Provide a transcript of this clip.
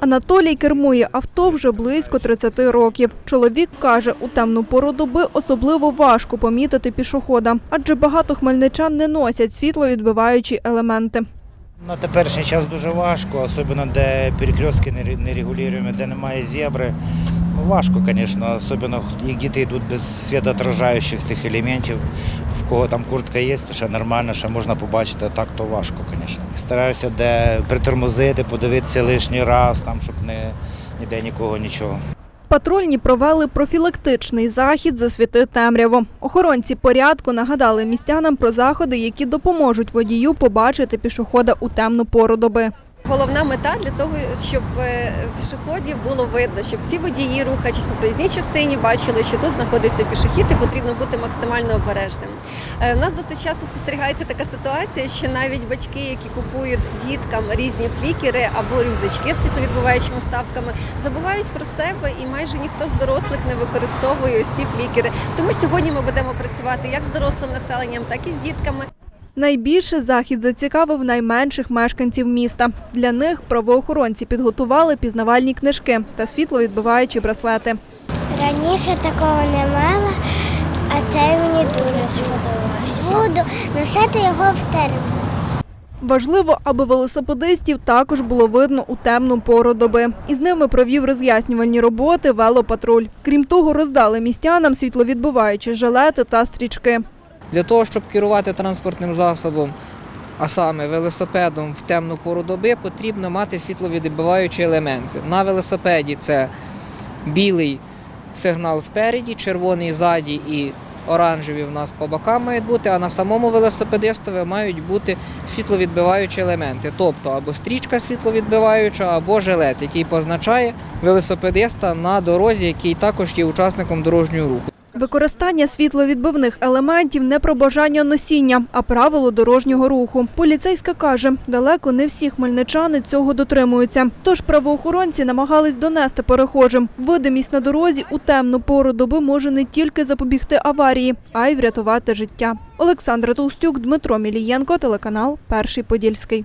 Анатолій кермує авто вже близько 30 років. Чоловік каже, у темну пору доби особливо важко помітити пішохода, адже багато хмельничан не носять світловідбиваючі елементи. На теперішній час дуже важко, особливо де перекрестки не регулюємо, де немає зебри. Ну, важко, звісно, особливо як діти йдуть без світоотражаючих цих елементів. Кого там куртка є, то ще нормально, ще можна побачити, а так то важко, звісно. Стараюся де притормозити, подивитися лишній раз, там, щоб не, ніде нікого нічого. Патрульні провели профілактичний захід «Засвіти темряву». Охоронці порядку нагадали містянам про заходи, які допоможуть водію побачити пішохода у темну пору доби. Головна мета для того, щоб е, пішоходів було видно, щоб всі водії, рухаючись по проїзній частині, бачили, що тут знаходиться пішохід і потрібно бути максимально обережним. Е, У нас досить часто спостерігається така ситуація, що навіть батьки, які купують діткам різні флікери або рюкзачки з світловідбиваючими ставками, забувають про себе і майже ніхто з дорослих не використовує ці флікери. Тому сьогодні ми будемо працювати як з дорослим населенням, так і з дітками. Найбільше захід зацікавив найменших мешканців міста. Для них правоохоронці підготували пізнавальні книжки та світловідбиваючі браслети. Раніше такого не мала, а цей мені дуже сподобався. Буду носити його в термін. Важливо, аби велосипедистів також було видно у темну пору доби. Із ними провів роз'яснювальні роботи велопатруль. Крім того, роздали містянам світловідбиваючі жилети та стрічки. Для того, щоб керувати транспортним засобом, а саме велосипедом в темну пору доби, потрібно мати світловідбиваючі елементи. На велосипеді це білий сигнал спереді, червоний ззаді і оранжеві в нас по бокам мають бути, а на самому велосипедистові мають бути світловідбиваючі елементи, тобто або стрічка світловідбиваюча, або жилет, який позначає велосипедиста на дорозі, який також є учасником дорожнього руху. Використання світловідбивних елементів не про бажання носіння, а правило дорожнього руху. Поліцейська каже, далеко не всі хмельничани цього дотримуються. Тож правоохоронці намагались донести перехожим. Видимість на дорозі у темну пору доби може не тільки запобігти аварії, а й врятувати життя. Олександра Толстюк, Дмитро Мілієнко, телеканал Перший Подільський.